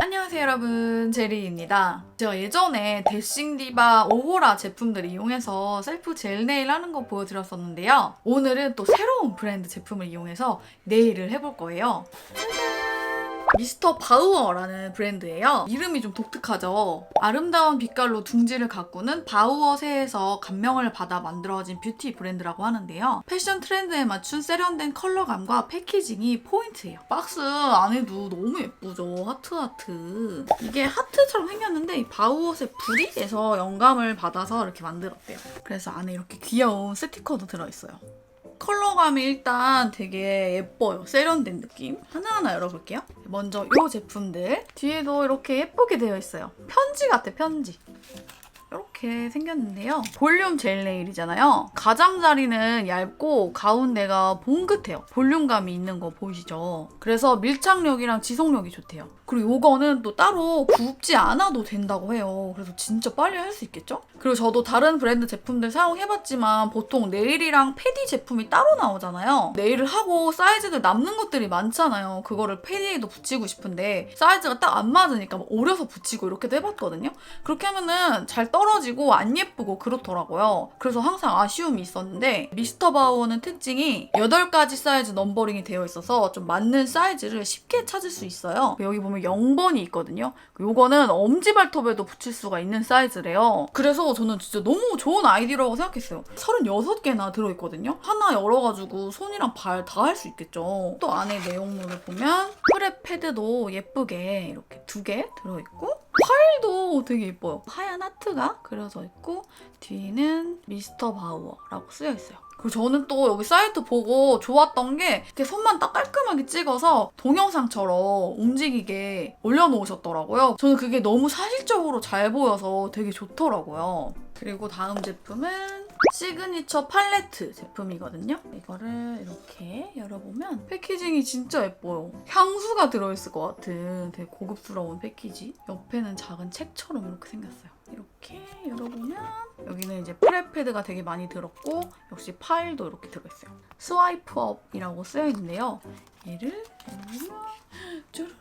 안녕하세요 여러분. 제리입니다 제가 예전에 데싱 디바 오호라 제품들을 이용해서 셀프 젤 네일 하는 거 보여드렸었는데요. 오늘은 또 새로운 브랜드 제품을 이용해서 네일을 해볼 거예요 미스터 바우어라는 브랜드예요. 이름이 좀 독특하죠. 아름다운 빛깔로 둥지를 가꾸는 바우어 새에서 감명을 받아 만들어진 뷰티 브랜드라고 하는데요. 패션 트렌드에 맞춘 세련된 컬러감과 패키징이 포인트예요. 박스 안에도 너무 예쁘죠. 하트 하트. 이게 하트처럼 생겼는데 이 바우어새 브릿에서 영감을 받아서 이렇게 만들었대요. 그래서 안에 이렇게 귀여운 스티커도 들어있어요. 컬러감이 일단 되게 예뻐요. 세련된 느낌. 하나하나 열어볼게요. 먼저 이 제품들. 뒤에도 이렇게 예쁘게 되어 있어요. 편지 같아, 편지. 이렇게 생겼는데요. 볼륨 젤 네일이잖아요. 가장자리는 얇고 가운데가 봉긋해요. 볼륨감이 있는 거 보이시죠? 그래서 밀착력이랑 지속력이 좋대요. 그리고 이거는 또 따로 굽지 않아도 된다고 해요. 그래서 진짜 빨리 할 수 있겠죠? 그리고 저도 다른 브랜드 제품들 사용해봤지만 보통 네일이랑 패디 제품이 따로 나오잖아요. 네일을 하고 사이즈들 남는 것들이 많잖아요. 그거를 패디에도 붙이고 싶은데 사이즈가 딱 안 맞으니까 막 오려서 붙이고 이렇게도 해봤거든요. 그렇게 하면은 잘 떨어지 고 안 예쁘고 그렇더라고요. 그래서 항상 아쉬움이 있었는데 미스터 바우어는 특징이 8가지 사이즈 넘버링이 되어 있어서 좀 맞는 사이즈를 쉽게 찾을 수 있어요. 여기 보면 0번이 있거든요. 요거는 엄지발톱에도 붙일 수가 있는 사이즈래요. 그래서 저는 진짜 너무 좋은 아이디어라고 생각했어요. 36개나 들어있거든요. 하나 열어가지고 손이랑 발 다 할 수 있겠죠. 또 안에 내용물을 보면 프랩 패드도 예쁘게 이렇게 두 개 들어있고 파일도 되게 예뻐요. 하얀 하트가 그려져 있고 뒤에는 미스터 바우어라고 쓰여 있어요. 그리고 저는 또 여기 사이트 보고 좋았던 게 이렇게 손만 딱 깔끔하게 찍어서 동영상처럼 움직이게 올려놓으셨더라고요. 저는 그게 너무 사실적으로 잘 보여서 되게 좋더라고요. 그리고 다음 제품은 시그니처 팔레트 제품이거든요. 이거를 이렇게 열어보면 패키징이 진짜 예뻐요. 향수가 들어있을 것 같은 되게 고급스러운 패키지. 옆에는 작은 책처럼 이렇게 생겼어요. 이렇게 열어보면 여기는 이제 프랩 패드가 되게 많이 들었고 역시 파일도 이렇게 들어있어요. 스와이프 업이라고 쓰여 있는데요. 얘를 열어보면 짜르란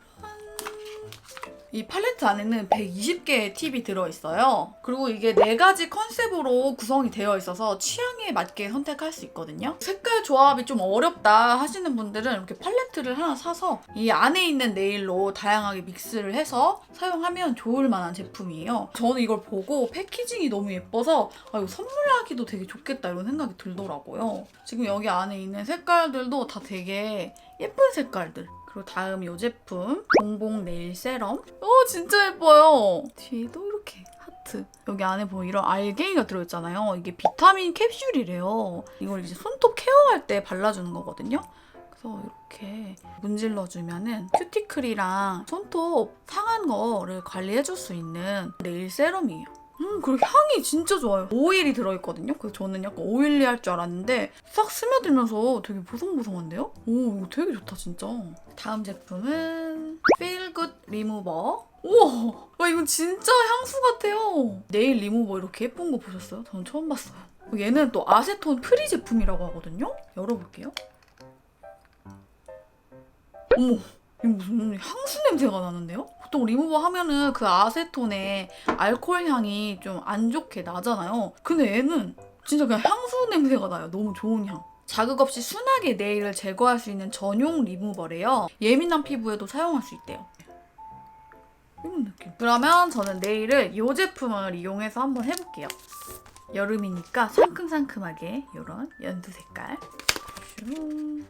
이 팔레트 안에는 120개의 팁이 들어있어요. 그리고 이게 네 가지 컨셉으로 구성이 되어 있어서 취향에 맞게 선택할 수 있거든요. 색깔 조합이 좀 어렵다 하시는 분들은 이렇게 팔레트를 하나 사서 이 안에 있는 네일로 다양하게 믹스를 해서 사용하면 좋을 만한 제품이에요. 저는 이걸 보고 패키징이 너무 예뻐서 아, 이거 선물하기도 되게 좋겠다 이런 생각이 들더라고요. 지금 여기 안에 있는 색깔들도 다 되게 예쁜 색깔들. 그리고 다음 이 제품 봉봉 네일 세럼. 어 진짜 예뻐요. 뒤에도 이렇게 하트. 여기 안에 보면 이런 알갱이가 들어있잖아요. 이게 비타민 캡슐이래요. 이걸 이제 손톱 케어할 때 발라주는 거거든요. 그래서 이렇게 문질러주면은 큐티클이랑 손톱 상한 거를 관리해줄 수 있는 네일 세럼이에요 음, 그리고 향이 진짜 좋아요. 오일이 들어있거든요. 그래서 저는 약간 오일리 할 줄 알았는데 싹 스며들면서 되게 보송보송한데요? 오, 이거 되게 좋다, 진짜. 다음 제품은 Good 리무버. 우와, 와, 이건 진짜 향수 같아요. 네일 리무버 이렇게 예쁜 거 보셨어요? 저는 처음 봤어요. 얘는 또 아세톤 프리 제품이라고 하거든요? 열어볼게요. 어머, 이거 무슨 향수 냄새가 나는데요? 보통 리무버 하면은 그 아세톤의 알코올 향이 좀 안 좋게 나잖아요. 근데 얘는 진짜 그냥 향수 냄새가 나요. 너무 좋은 향. 자극 없이 순하게 네일을 제거할 수 있는 전용 리무버래요. 예민한 피부에도 사용할 수 있대요. 이런 느낌. 그러면 저는 네일을 이 제품을 이용해서 한번 해볼게요. 여름이니까 상큼상큼하게 이런 연두 색깔. 슝.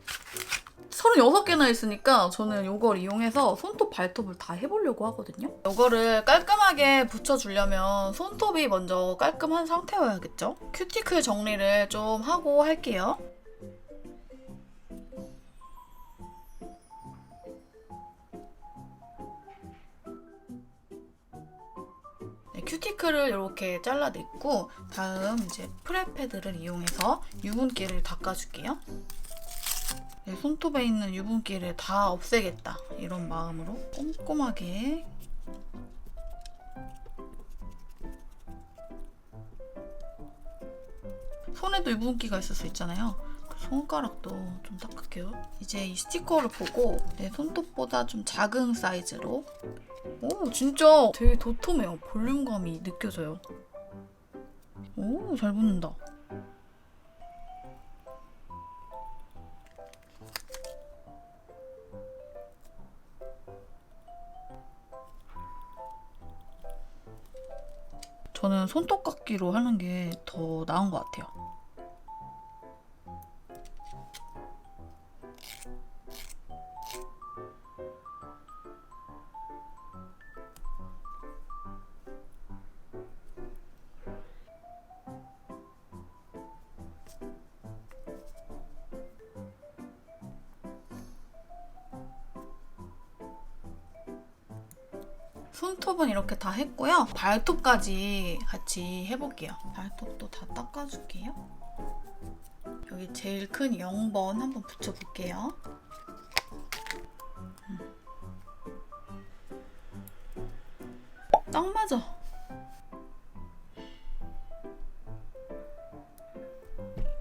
36개나 있으니까 저는 이걸 이용해서 손톱, 발톱을 다 해보려고 하거든요. 이거를 깔끔하게 붙여주려면 손톱이 먼저 깔끔한 상태여야겠죠? 큐티클 정리를 좀 하고 할게요. 네, 큐티클을 이렇게 잘라냈고 다음 이제 프레패드를 이용해서 유분기를 닦아줄게요. 네, 손톱에 있는 유분기를 다 없애겠다 이런 마음으로 꼼꼼하게 손에도 유분기가 있을 수 있잖아요. 그 손가락도 좀 닦을게요. 이제 이 스티커를 보고 내 손톱보다 좀 작은 사이즈로 오 진짜 되게 도톰해요. 볼륨감이 느껴져요. 오 잘 붙는다. 저는 손톱 깎기로 하는 게 더 나은 것 같아요. 손톱은 이렇게 다 했고요. 발톱까지 같이 해볼게요. 발톱도 다 닦아줄게요. 여기 제일 큰 0번 한번 붙여볼게요. 음. 딱 맞아.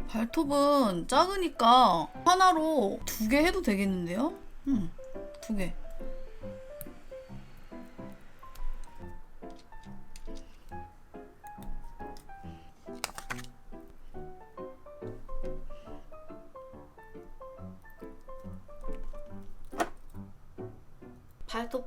발톱은 작으니까 하나로 두 개 해도 되겠는데요? 음, 두 개.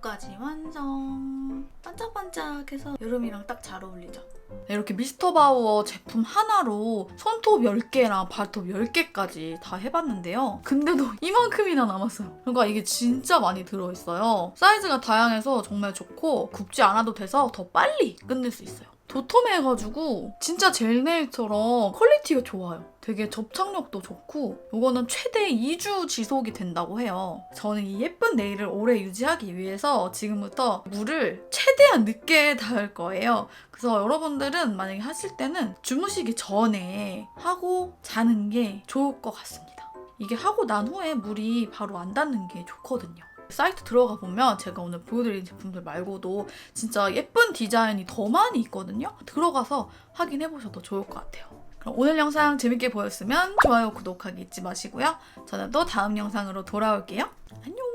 발톱까지 완성. 반짝반짝해서 여름이랑 딱 잘 어울리죠? 네, 이렇게 미스터 바우어 제품 하나로 손톱 10개랑 발톱 10개까지 다 해봤는데요. 근데도 이만큼이나 남았어요. 그러니까 이게 진짜 많이 들어있어요. 사이즈가 다양해서 정말 좋고 굽지 않아도 돼서 더 빨리 끝낼 수 있어요 도톰해가지고 진짜 젤네일처럼 퀄리티가 좋아요. 되게 접착력도 좋고 이거는 최대 2주 지속이 된다고 해요. 저는 이 예쁜 네일을 오래 유지하기 위해서 지금부터 물을 최대한 늦게 닿을 거예요. 그래서 여러분들은 만약에 하실 때는 주무시기 전에 하고 자는 게 좋을 것 같습니다. 이게 하고 난 후에 물이 바로 안 닿는 게 좋거든요. 사이트 들어가 보면 제가 오늘 보여드린 제품들 말고도 진짜 예쁜 디자인이 더 많이 있거든요. 들어가서 확인해 보셔도 좋을 것 같아요. 그럼 오늘 영상 재밌게 보였으면 좋아요, 구독하기 잊지 마시고요. 저는 또 다음 영상으로 돌아올게요. 안녕!